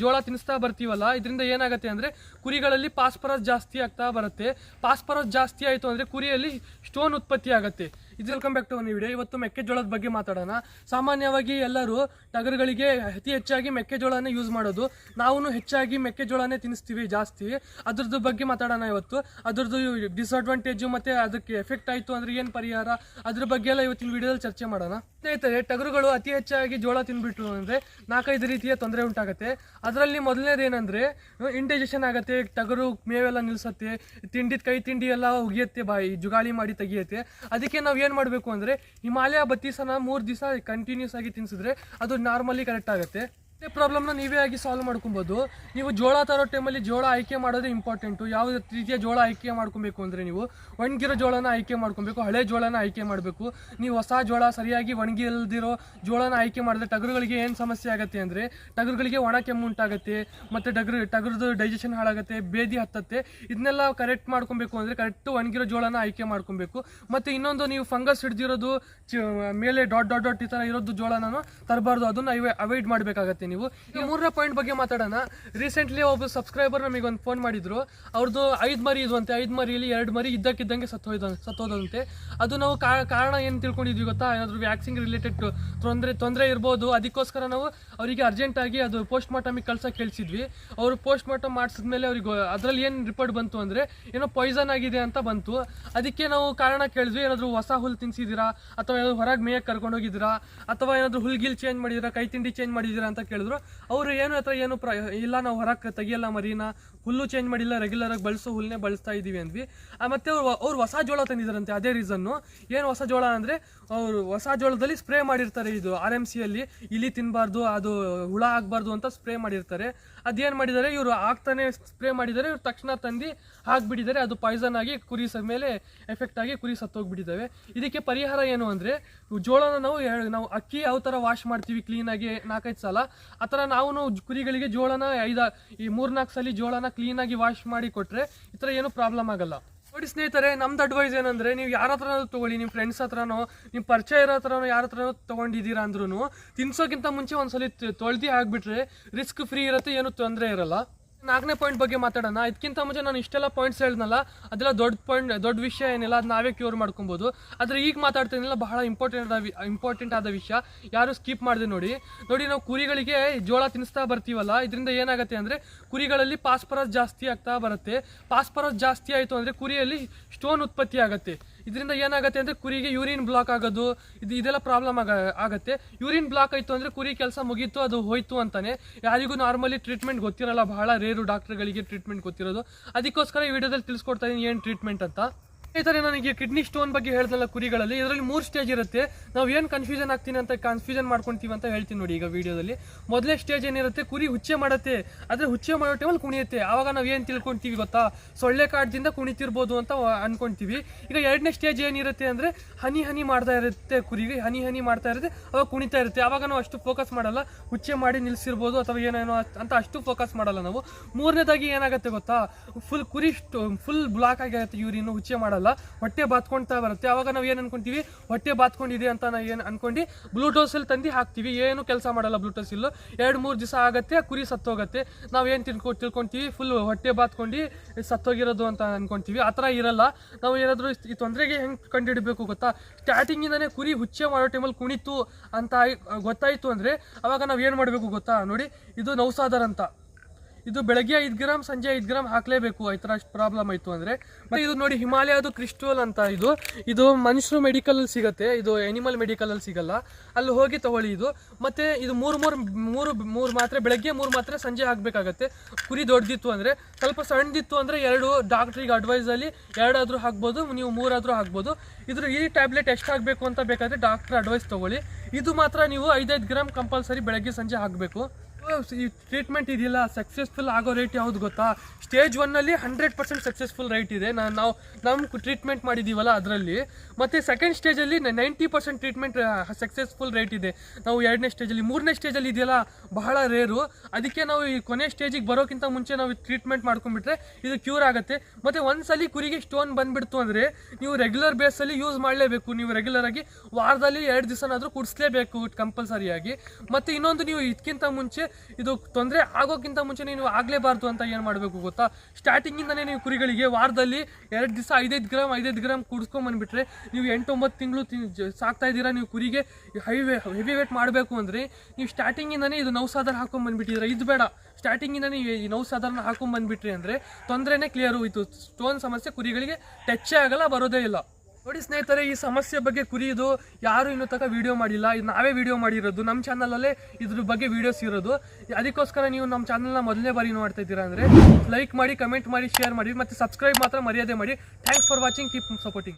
ಜೋಳ ತಿನ್ನಿಸ್ತಾ ಬರ್ತೀವಲ್ಲ, ಇದರಿಂದ ಏನಾಗುತ್ತೆ ಅಂದ್ರೆ ಕುರಿಗಳಲ್ಲಿ ಪಾಸ್ಪರಸ್ ಜಾಸ್ತಿ ಆಗ್ತಾ ಬರುತ್ತೆ. ಪಾಸ್ಪರಸ್ ಜಾಸ್ತಿ ಆಯಿತು ಅಂದ್ರೆ ಕುರಿಯಲ್ಲಿ ಸ್ಟೋನ್ ಉತ್ಪತ್ತಿ ಆಗುತ್ತೆ. ಇದು ವೆಲ್ಕಮ್ ಬ್ಯಾಕ್ ಟು ಒಂದು ವಿಡಿಯೋ ಇವತ್ತು ಮೆಕ್ಕೆಜೋಳದ ಬಗ್ಗೆ ಮಾತಾಡೋಣ. ಸಾಮಾನ್ಯವಾಗಿ ಎಲ್ಲರೂ ಟಗರುಗಳಿಗೆ ಅತಿ ಹೆಚ್ಚಾಗಿ ಮೆಕ್ಕೆಜೋಳನೇ ಯೂಸ್ ಮಾಡೋದು. ನಾವು ಹೆಚ್ಚಾಗಿ ಮೆಕ್ಕೆಜೋಳನೇ ತಿನ್ನಿಸ್ತೀವಿ ಜಾಸ್ತಿ. ಅದ್ರದ್ದು ಬಗ್ಗೆ ಮಾತಾಡೋಣ ಇವತ್ತು. ಅದ್ರದ್ದು ಡಿಸ್ಅಡ್ವಾಂಟೇಜು ಮತ್ತೆ ಅದಕ್ಕೆ ಎಫೆಕ್ಟ್ ಆಯಿತು ಅಂದ್ರೆ ಏನು ಪರಿಹಾರ? ಅದ್ರ ಬಗ್ಗೆ ಎಲ್ಲ ಇವತ್ತಿನ ವಿಡಿಯೋದಲ್ಲಿ ಚರ್ಚೆ ಮಾಡೋಣ. ಸ್ನೇಹಿತರೆ, ಟಗರುಗಳು ಅತಿ ಹೆಚ್ಚಾಗಿ ಜೋಳ ತಿನ್ಬಿಟ್ರು ಅಂದ್ರೆ ನಾಲ್ಕೈದು ರೀತಿಯ ತೊಂದರೆ ಉಂಟಾಗುತ್ತೆ. ಅದರಲ್ಲಿ ಮೊದಲನೇದು ಇಂಡೈಜೆಷನ್ ಆಗುತ್ತೆ, ಟಗರು ಮೇವೆಲ್ಲ ನಿಲ್ಸತ್ತೆ, ತಿಂಡಿ ಕೈ ತಿಂಡಿ ಎಲ್ಲ ಉಗಿಯತ್ತೆ, ಬಾಯಿ ಜುಗಾಳಿ ಮಾಡಿ ತೆಗಿಯುತ್ತೆ. ಅದಕ್ಕೆ ನಾವು ಏನು ಮಾಡಬೇಕು ಅಂದ್ರೆ ಹಿಮಾಲಯ ಬತ್ತೀಸನ ಮೂರು ದಿವಸ ಕಂಟಿನ್ಯೂಸ್ ಆಗಿ ತಿನ್ನಿಸಿದ್ರೆ ಅದು ನಾರ್ಮಲಿ ಕರೆಕ್ಟ್ ಆಗುತ್ತೆ. ಇದೇ ಪ್ರಾಬ್ಲಮ್ನ ನೀವೇ ಆಗಿ ಸಾಲ್ವ್ ಮಾಡ್ಕೊಬೋದು. ನೀವು ಜೋಳ ತರೋ ಟೈಮಲ್ಲಿ ಜೋಳ ಆಯ್ಕೆ ಮಾಡೋದೇ ಇಂಪಾರ್ಟೆಂಟು ಯಾವ ರೀತಿಯ ಜೋಳ ಆಯ್ಕೆ ಮಾಡ್ಕೊಬೇಕು ಅಂದರೆ ನೀವು ಒಣಗಿರೋ ಜೋಳನ ಆಯ್ಕೆ ಮಾಡ್ಕೊಬೇಕು, ಹಳೆ ಜೋಳನ ಆಯ್ಕೆ ಮಾಡಬೇಕು. ನೀವು ಹೊಸ ಜೋಳ ಸರಿಯಾಗಿ ಒಣಗಿಲ್ದಿರೋ ಜೋಳನ ಆಯ್ಕೆ ಮಾಡಿದ್ರೆ ಟಗರುಗಳಿಗೆ ಏನು ಸಮಸ್ಯೆ ಆಗುತ್ತೆ ಅಂದರೆ ಟಗರುಗಳಿಗೆ ಒಣ ಕೆಮ್ಮು ಉಂಟಾಗುತ್ತೆ, ಮತ್ತು ಟಗರು, ಟಗರದು ಡೈಜೆಷನ್ ಹಾಳಾಗುತ್ತೆ, ಬೇದಿ ಹತ್ತತ್ತೆ. ಇದನ್ನೆಲ್ಲ ಕರೆಕ್ಟ್ ಮಾಡ್ಕೊಬೇಕು ಅಂದರೆ ಕರೆಕ್ಟ್ ಒಣಗಿರೋ ಜೋಳನ ಆಯ್ಕೆ ಮಾಡ್ಕೊಬೇಕು. ಮತ್ತು ಇನ್ನೊಂದು ನೀವು ಫಂಗಸ್ ಹಿಡ್ದಿರೋದು ಮೇಲೆ ಡಾಟ್ ಡಾಟ್ ಡಾಟ್ ಈ ಥರ ಇರೋದು ಜೋಳನ ತರಬಾರ್ದು. ಅದನ್ನು ಅವಾಯ್ಡ್ ಮಾಡಬೇಕಾಗತ್ತೆ ನೀವು. ಈ ಮೂರನೇ ಪಾಯಿಂಟ್ ಬಗ್ಗೆ ಮಾತಾಡೋಣ. ರೀಸೆಂಟ್ಲಿ ಒಬ್ಬ ಸಬ್ಸ್ಕ್ರೈಬರ್ ನಮಗೆ ಒಂದು ಫೋನ್ ಮಾಡಿದ್ರು. ಅವ್ರದ್ದು ಐದು ಮರಿ ಇದ್ವಂತೆ ಐದು ಮರಿಯಲ್ಲಿ ಎರಡು ಮರಿ ಇದ್ದಕ್ಕಿದ್ದಂಗೆ ಸತ್ತೋಯ್ದ ಸತ್ತೋದಂತೆ ಅದು ನಾವು ಕಾರಣ ಏನು ತಿಳ್ಕೊಂಡಿದ್ವಿ ಗೊತ್ತಾ? ಏನಾದರೂ ವ್ಯಾಕ್ಸಿನ್ ರಿಲೇಟೆಡ್ ತೊಂದರೆ ತೊಂದರೆ ಇರ್ಬೋದು. ಅದಕ್ಕೋಸ್ಕರ ನಾವು ಅವರಿಗೆ ಅರ್ಜೆಂಟಾಗಿ ಅದು ಪೋಸ್ಟ್ ಮಾರ್ಟಮಿಗೆ ಕಳ್ಸೋಕೆ ಕೇಳಿಸಿದ್ವಿ ಅವರು ಪೋಸ್ಟ್ ಮಾರ್ಟಮ್ ಮಾಡಿಸಿದ್ಮೇಲೆ ಅವ್ರಿಗೆ ಅದರಲ್ಲಿ ಏನು ರಿಪೋರ್ಟ್ ಬಂತು ಅಂದರೆ, ಏನೋ ಪಾಯ್ಸನ್ ಆಗಿದೆ ಅಂತ ಬಂತು. ಅದಕ್ಕೆ ನಾವು ಕಾರಣ ಕೇಳಿದ್ವಿ. ಏನಾದರೂ ಹೊಸ ಹುಲ್ಲು ತಿನ್ಸಿದ್ದೀರಾ ಅಥವಾ ಏನಾದರೂ ಹೊರಗೆ ಮೇಯಕ್ಕೆ ಕರ್ಕೊಂಡು ಹೋಗಿದ್ದೀರಾ ಅಥವಾ ಏನಾದರೂ ಹುಲ್ಗಿಲ್ ಚೇಂಜ್ ಮಾಡಿದ್ದೀರಾ ಕೈ ತಿಂಡಿ ಚೇಂಜ್ ಮಾಡಿದ್ದೀರಾ ಅಂತ ಕೇಳಿದ್ರು ಅವರು ಏನು ಹತ್ರ ಏನು ಪ್ರ ಇಲ್ಲ, ನಾವು ಹೊರಕ್ಕೆ ತೆಗಿಯಲ್ಲ ಮರಿನ, ಹುಲ್ಲು ಚೇಂಜ್ ಮಾಡಿಲ್ಲ ರೆಗ್ಯುಲರ್ ಆಗಿ ಬಳಸೋ ಹುಲ್ಲನ್ನೇ ಬಳಸ್ತಾ ಇದ್ದೀವಿ ಅಂದ್ವಿ. ಮತ್ತೆ ಅವ್ರು ಅವ್ರು ಹೊಸ ಜೋಳ ತಂದಿದ್ದಾರಂತೆ, ಅದೇ ರೀಸನ್ನು ಏನು ಹೊಸ ಜೋಳ ಅಂದರೆ, ಅವರು ಹೊಸ ಜೋಳದಲ್ಲಿ ಸ್ಪ್ರೇ ಮಾಡಿರ್ತಾರೆ ಇದು ಆರ್ ಎಂ ಸಿಯಲ್ಲಿ ಇಲಿ ತಿನ್ನಬಾರ್ದು ಅದು ಹುಳ ಆಗಬಾರ್ದು ಅಂತ ಸ್ಪ್ರೇ ಮಾಡಿರ್ತಾರೆ. ಅದೇನು ಮಾಡಿದ್ದಾರೆ, ಇವರು ಆಗ್ತಾನೆ ಸ್ಪ್ರೇ ಮಾಡಿದರೆ ಇವ್ರು ತಕ್ಷಣ ತಂದು ಹಾಕ್ಬಿಟ್ಟಿದ್ದಾರೆ. ಅದು ಪಾಯ್ಸನ್ ಆಗಿ ಕುರಿ ಮೇಲೆ ಎಫೆಕ್ಟ್ ಆಗಿ ಕುರಿ ಸತ್ತೋಗ್ಬಿಟ್ಟಿದ್ದಾವೆ. ಇದಕ್ಕೆ ಪರಿಹಾರ ಏನು ಅಂದರೆ, ಜೋಳನ ನಾವು ನಾವು ಅಕ್ಕಿ ಯಾವ ಥರ ವಾಶ್ ಮಾಡ್ತೀವಿ ಕ್ಲೀನಾಗಿ ನಾಲ್ಕೈದು ಸಲ ಆ ಥರ ನಾವು ಕುರಿಗಳಿಗೆ ಜೋಳನ ಐದ ಈ ಮೂರ್ನಾಲ್ಕು ಸಲ ಜೋಳನ ಕ್ಲೀನಾಗಿ ವಾಶ್ ಮಾಡಿ ಕೊಟ್ಟರೆ ಈ ಥರ ಏನೂ ಪ್ರಾಬ್ಲಮ್ ಆಗಲ್ಲ. ನೋಡಿ ಸ್ನೇಹಿತರೆ, ನಮ್ದು ಅಡ್ವೈಸ್ ಏನಂದರೆ ನೀವು ಯಾರ ಹತ್ರ ತೊಗೊಳ್ಳಿ ನಿಮ್ಮ ಫ್ರೆಂಡ್ಸ್ ಹತ್ರನೋ ನಿಮ್ಮ ಪರಿಚಯ ಇರೋ ಹತ್ರನೋ ಯಾರ ಹತ್ರನೋ ತೊಗೊಂಡಿದ್ದೀರಾ ಅಂದ್ರೂ ತಿನ್ಸೋಕ್ಕಿಂತ ಮುಂಚೆ ಒಂದ್ಸಲಿ ತೊಳ್ದಿ ಆಗಿಬಿಟ್ರೆ ರಿಸ್ಕ್ ಫ್ರೀ ಇರುತ್ತೆ, ಏನೂ ತೊಂದರೆ ಇರಲ್ಲ. ನಾಲ್ಕನೇ ಪಾಯಿಂಟ್ ಬಗ್ಗೆ ಮಾತಾಡೋಣ. ಇದಕ್ಕಿಂತ ಮುಂಚೆ ನಾನು ಇಷ್ಟೆಲ್ಲ ಪಾಯಿಂಟ್ಸ್ ಹೇಳಿದ್ನಲ್ಲ, ಅದೆಲ್ಲ ದೊಡ್ಡ ಪಾಯಿಂಟ್ ದೊಡ್ಡ ವಿಷಯ ಏನಿಲ್ಲ ಅದು ನಾವೇ ಕ್ಯೂರ್ ಮಾಡ್ಕೊಬೋದು. ಆದರೆ ಈಗ ಮಾತಾಡ್ತೀನಿಲ್ಲ, ಬಹಳ ಇಂಪಾರ್ಟೆಂಟ್ ಆದ ಇಂಪಾರ್ಟೆಂಟ್ ಆದ ವಿಷಯ. ಯಾರು ಸ್ಕಿಪ್ ಮಾಡಿದೆ ನೋಡಿ. ನೋಡಿ ನಾವು ಕುರಿಗಳಿಗೆ ಜೋಳ ತಿನ್ನಿಸ್ತಾ ಬರ್ತೀವಲ್ಲ, ಇದರಿಂದ ಏನಾಗುತ್ತೆ ಅಂದರೆ ಕುರಿಗಳಲ್ಲಿ ಪಾಸ್ಪರಸ್ ಜಾಸ್ತಿ ಆಗ್ತಾ ಬರುತ್ತೆ. ಪಾಸ್ಪರಸ್ ಜಾಸ್ತಿ ಆಯಿತು ಅಂದರೆ ಕುರಿಯಲ್ಲಿ ಸ್ಟೋನ್ ಉತ್ಪತ್ತಿ ಆಗುತ್ತೆ. ಇದರಿಂದ ಏನಾಗುತ್ತೆ ಅಂದರೆ ಕುರಿಗೆ ಯೂರಿನ್ ಬ್ಲಾಕ್ ಆಗೋದು, ಇದು ಇದೆಲ್ಲ ಪ್ರಾಬ್ಲಮ್ ಆಗ, ಆಗುತ್ತೆ. ಯೂರಿನ್ ಬ್ಲಾಕ್ ಆಯಿತು ಅಂದರೆ ಕುರಿ ಕೆಲಸ ಮುಗೀತು, ಅದು ಹೋಯ್ತು ಅಂತಾನೆ. ಯಾರಿಗೂ ನಾರ್ಮಲಿ ಟ್ರೀಟ್ಮೆಂಟ್ ಗೊತ್ತಿರಲ್ಲ, ಬಹಳ ರೇರು ಡಾಕ್ಟರ್ಗಳಿಗೆ ಟ್ರೀಟ್ಮೆಂಟ್ ಗೊತ್ತಿರೋದು. ಅದಕ್ಕೋಸ್ಕರ ಈ ವಿಡಿಯೋದಲ್ಲಿ ತಿಳಿಸ್ಕೊಡ್ತಾ ಇದ್ದೀನಿ ಏನು ಟ್ರೀಟ್ಮೆಂಟ್ ಅಂತ. ಥರ ನನಗೆ ಕಿಡ್ನಿ ಸ್ಟೋನ್ ಬಗ್ಗೆ ಹೇಳ್ದಲ್ಲ ಕುರಿಗಳಲ್ಲಿ. ಇದರಲ್ಲಿ ಮೂರು ಸ್ಟೇಜ್ ಇರುತ್ತೆ. ನಾವು ಏನು ಕನ್ಫ್ಯೂಷನ್ ಆಗ್ತೀನಿ ಅಂತ ಕನ್ಫ್ಯೂಷನ್ ಮಾಡ್ಕೊಂತೀವಿ ಅಂತ ಹೇಳ್ತೀನಿ ನೋಡಿ ಈಗ ವಿಡಿಯೋದಲ್ಲಿ. ಮೊದಲೇ ಸ್ಟೇಜ್ ಏನಿರುತ್ತೆ, ಕುರಿ ಹುಚ್ಚೆ ಮಾಡುತ್ತೆ. ಆದರೆ ಹುಚ್ಚೆ ಮಾಡೋ ಟೈಮಲ್ಲಿ ಕುಣಿಯುತ್ತೆ. ಆವಾಗ ನಾವು ಏನು ತಿಳ್ಕೊಂತೀವಿ ಗೊತ್ತಾ? ಸೊಳ್ಳೆ ಕಾಡ್ದಿಂದ ಕುಣಿತಿರ್ಬೋದು ಅಂತ ಅನ್ಕೊಂತೀವಿ. ಈಗ ಎರಡನೇ ಸ್ಟೇಜ್ ಏನಿರುತ್ತೆ ಅಂದರೆ, ಹನಿ ಹನಿ ಮಾಡ್ತಾ ಇರುತ್ತೆ ಕುರಿಗೆ. ಹನಿ ಹನಿ ಮಾಡ್ತಾ ಇರುತ್ತೆ. ಅವಾಗ ಕುಣಿತಾ ಇರುತ್ತೆ. ಆವಾಗ ನಾವು ಅಷ್ಟು ಫೋಕಸ್ ಮಾಡಲ್ಲ. ಹುಚ್ಚೆ ಮಾಡಿ ನಿಲ್ಸಿರ್ಬೋದು ಅಥವಾ ಏನೇನೋ ಅಂತ ಅಷ್ಟು ಫೋಕಸ್ ಮಾಡಲ್ಲ ನಾವು. ಮೂರನೇದಾಗಿ ಏನಾಗುತ್ತೆ ಗೊತ್ತಾ? ಫುಲ್ ಕುರಿ ಫುಲ್ ಬ್ಲಾಕ್ ಆಗಿರುತ್ತೆ ಇವ್ರಿನ್ನು ಹುಚ್ಚೆ ಮಾಡಲ್ಲ ಹೊಟ್ಟೆ ಬಾತ್ಕೊಳ್ತಾ ಬರುತ್ತೆ. ಅವಾಗ ನಾವು ಏನು ಅನ್ಕೊಂತೀವಿ? ಹೊಟ್ಟೆ ಬಾತ್ಕೊಂಡಿದೆ ಅಂತ ನಾವು ಏನು ಅನ್ಕೊಂಡು ಬ್ಲೂಟೋಸಲ್ಲಿ ತಂದು ಹಾಕ್ತೀವಿ. ಏನು ಕೆಲಸ ಮಾಡಲ್ಲ ಬ್ಲೂಟೋಸ್ ಇಲ್ಲ. ಎರಡು, ಮೂರು ದಿವಸ ಆಗುತ್ತೆ, ಕುರಿ ಸತ್ತೋಗತ್ತೆ. ನಾವು ಏನು ತಿಳ್ಕೊ, ತಿಳ್ಕೊಂತೀವಿ? ಫುಲ್ ಹೊಟ್ಟೆ ಬಾತ್ಕೊಂಡು ಸತ್ತೋಗಿರೋದು ಅಂತ ಅನ್ಕೊಂತೀವಿ. ಆ ಥರ ಇರಲ್ಲ. ನಾವು ಏನಾದರೂ ಈ ತೊಂದರೆಗೆ ಹೆಂಗೆ ಕಂಡುಹಿಡಬೇಕು ಗೊತ್ತಾ? ಸ್ಟಾರ್ಟಿಂಗಿಂದನೇ ಕುರಿ ಹುಚ್ಚೆ ಮಾಡೋ ಟೈಮಲ್ಲಿ ಕುಣಿತು ಅಂತ ಗೊತ್ತಾಯಿತು ಅಂದರೆ ಅವಾಗ ನಾವು ಏನು ಮಾಡಬೇಕು ಗೊತ್ತಾ? ನೋಡಿ, ಇದು ನೌಸಾದರ್ ಅಂತ. ಇದು ಬೆಳಗ್ಗೆ ಐದು ಗ್ರಾಮ್, ಸಂಜೆ ಐದು ಗ್ರಾಮ್ ಹಾಕ್ಲೇಬೇಕು. ಈ ಥರ ಪ್ರಾಬ್ಲಮ್ ಆಯಿತು ಅಂದರೆ. ಮತ್ತೆ ಇದು ನೋಡಿ ಹಿಮಾಲಯದು ಕ್ರಿಸ್ಟೋಲ್ ಅಂತ ಇದು. ಇದು ಮನುಷ್ಯರು ಮೆಡಿಕಲಲ್ಲಿ ಸಿಗುತ್ತೆ. ಇದು ಎನಿಮಲ್ ಮೆಡಿಕಲಲ್ಲಿ ಸಿಗಲ್ಲ. ಅಲ್ಲಿ ಹೋಗಿ ತಗೊಳ್ಳಿ ಇದು. ಮತ್ತೆ ಇದು ಮೂರು ಮೂರು ಮೂರು ಮೂರು ಮಾತ್ರೆ, ಬೆಳಗ್ಗೆ ಮೂರು ಮಾತ್ರೆ, ಸಂಜೆ ಹಾಕಬೇಕಾಗತ್ತೆ. ಕುರಿ ದೊಡ್ಡದಿತ್ತು ಅಂದರೆ, ಸ್ವಲ್ಪ ಸಣ್ಣದಿತ್ತು ಅಂದರೆ ಎರಡು ಡಾಕ್ಟ್ರಿಗೆ ಅಡ್ವೈಸಲ್ಲಿ ಎರಡಾದರೂ ಹಾಕ್ಬೋದು, ನೀವು ಮೂರಾದರೂ ಹಾಕ್ಬೋದು. ಇದ್ರ ಈ ಟ್ಯಾಬ್ಲೆಟ್ ಎಷ್ಟು ಹಾಕಬೇಕು ಅಂತ ಬೇಕಾದರೆ ಡಾಕ್ಟ್ರ್ ಅಡ್ವೈಸ್ ತೊಗೊಳ್ಳಿ. ಇದು ಮಾತ್ರ ನೀವು ಐದೈದು ಗ್ರಾಮ್ ಕಂಪಲ್ಸರಿ ಬೆಳಗ್ಗೆ, ಸಂಜೆ ಹಾಕಬೇಕು. ಈ ಟ್ರೀಟ್ಮೆಂಟ್ ಇದೆಯಲ್ಲ? ಸಕ್ಸಸ್ಫುಲ್ ಆಗೋ ರೇಟ್ ಯಾವ್ದು ಗೊತ್ತಾ? ಸ್ಟೇಜ್ ಒನ್ನಲ್ಲಿ ಹಂಡ್ರೆಡ್ ಪರ್ಸೆಂಟ್ ಸಕ್ಸಸ್ಫುಲ್ ರೇಟ್ ಇದೆ. ನಾವು ನಮ್ಮ ಟ್ರೀಟ್ಮೆಂಟ್ ಮಾಡಿದ್ದೀವಲ್ಲ ಅದರಲ್ಲಿ. ಮತ್ತು ಸೆಕೆಂಡ್ ಸ್ಟೇಜಲ್ಲಿ ninety percent treatment successful rate ಇದೆ. ನಾವು ಎರಡನೇ ಸ್ಟೇಜಲ್ಲಿ ಮೂರನೇ ಸ್ಟೇಜಲ್ಲಿ ಇದೆಯಲ್ಲ, ಬಹಳ ರೇರು ಅದಕ್ಕೆ ನಾವು ಈ ಕೊನೆ ಸ್ಟೇಜಿಗೆ ಬರೋಕ್ಕಿಂತ ಮುಂಚೆ ನಾವು ಟ್ರೀಟ್ಮೆಂಟ್ ಮಾಡ್ಕೊಂಡ್ಬಿಟ್ರೆ ಇದು ಕ್ಯೂರ್ ಆಗುತ್ತೆ. ಮತ್ತು ಒಂದ್ಸಲಿ ಕುರಿಗೆ ಸ್ಟೋನ್ ಬಂದ್ಬಿಡ್ತು ಅಂದರೆ ನೀವು ರೆಗ್ಯುಲರ್ ಬೇಸಲ್ಲಿ ಯೂಸ್ ಮಾಡಲೇಬೇಕು. ನೀವು ರೆಗ್ಯುಲರ್ ಆಗಿ ವಾರದಲ್ಲಿ ಎರಡು ದಿವಸನಾದರೂ ಕುಡಿಸ್ಲೇಬೇಕು ಕಂಪಲ್ಸರಿಯಾಗಿ ಮತ್ತು ಇನ್ನೊಂದು ನೀವು ಇದಕ್ಕಿಂತ ಮುಂಚೆ ಇದು ತೊಂದರೆ ಆಗೋಕ್ಕಿಂತ ಮುಂಚೆ ನೀವು ಆಗಲೇಬಾರ್ದು ಅಂತ ಏನು ಮಾಡಬೇಕು ಗೊತ್ತಾ? ಸ್ಟಾರ್ಟಿಂಗಿಂದನೇ ನೀವು ಕುರಿಗಳಿಗೆ ವಾರದಲ್ಲಿ ಎರಡು ದಿವಸ ಐದೈದು ಗ್ರಾಮ್ ಐದೈದು ಗ್ರಾಮ್ ಕುಡಿಸ್ಕೊಂಬಂದ್ಬಿಟ್ರೆ ನೀವು ಎಂಟೊಂಬತ್ತು ತಿಂಗಳು ಸಾಕ್ತಾ ಇದ್ದೀರಾ ನೀವು ಕುರಿಗೆ ಹೈವೇ ಹೆವಿ ವೇಟ್ ಮಾಡಬೇಕು ಅಂದರೆ ನೀವು ಸ್ಟಾರ್ಟಿಂಗಿಂದನೇ ಇದು ನೌ ಸಾಧಾರ ಹಾಕೊಂಡ್ಬಂದ್ಬಿಟ್ಟಿದ್ರೆ ಇದು ಬೇಡ. ಸ್ಟಾರ್ಟಿಂಗಿಂದನೇ ಈ ನೌ ಸಾಧಾರಣ ಹಾಕೊಂಡ್ಬಂದ್ಬಿಟ್ರಿ ಅಂದರೆ ತೊಂದರೆನೇ ಕ್ಲಿಯರು ಇದು ಸ್ಟೋನ್ ಸಮಸ್ಯೆ ಕುರಿಗಳಿಗೆ ಟಚ್ಚೇ ಆಗಲ್ಲ, ಬರೋದೇ ಇಲ್ಲ. ನೋಡಿ ಸ್ನೇಹಿತರೆ, ಈ ಸಮಸ್ಯೆ ಬಗ್ಗೆ ಕುರಿದು ಯಾರು ಇನ್ನೂ ತನಕ ವಿಡಿಯೋ ಮಾಡಿಲ್ಲ. ಇದು ನಾವೇ ವಿಡಿಯೋ ಮಾಡಿರೋದು. ನಮ್ಮ ಚಾನಲಲ್ಲೇ ಇದ್ರ ಬಗ್ಗೆ ವಿಡಿಯೋಸ್ ಇರೋದು. ಅದಕ್ಕೋಸ್ಕರ ನೀವು ನಮ್ಮ ಚಾನಲ್ನ ಮೊದಲನೇ ಬಾರಿ ನೋಡ್ತಾ ಇದ್ದೀರಾ ಅಂದರೆ ಲೈಕ್ ಮಾಡಿ ಕಮೆಂಟ್ ಮಾಡಿ ಶೇರ್ ಮಾಡಿ, ಮತ್ತು ಸಬ್ಸ್ಕ್ರೈಬ್ ಮಾತ್ರ ಮರ್ಯಾದೆ ಮಾಡಿ. Thanks for watching keep supporting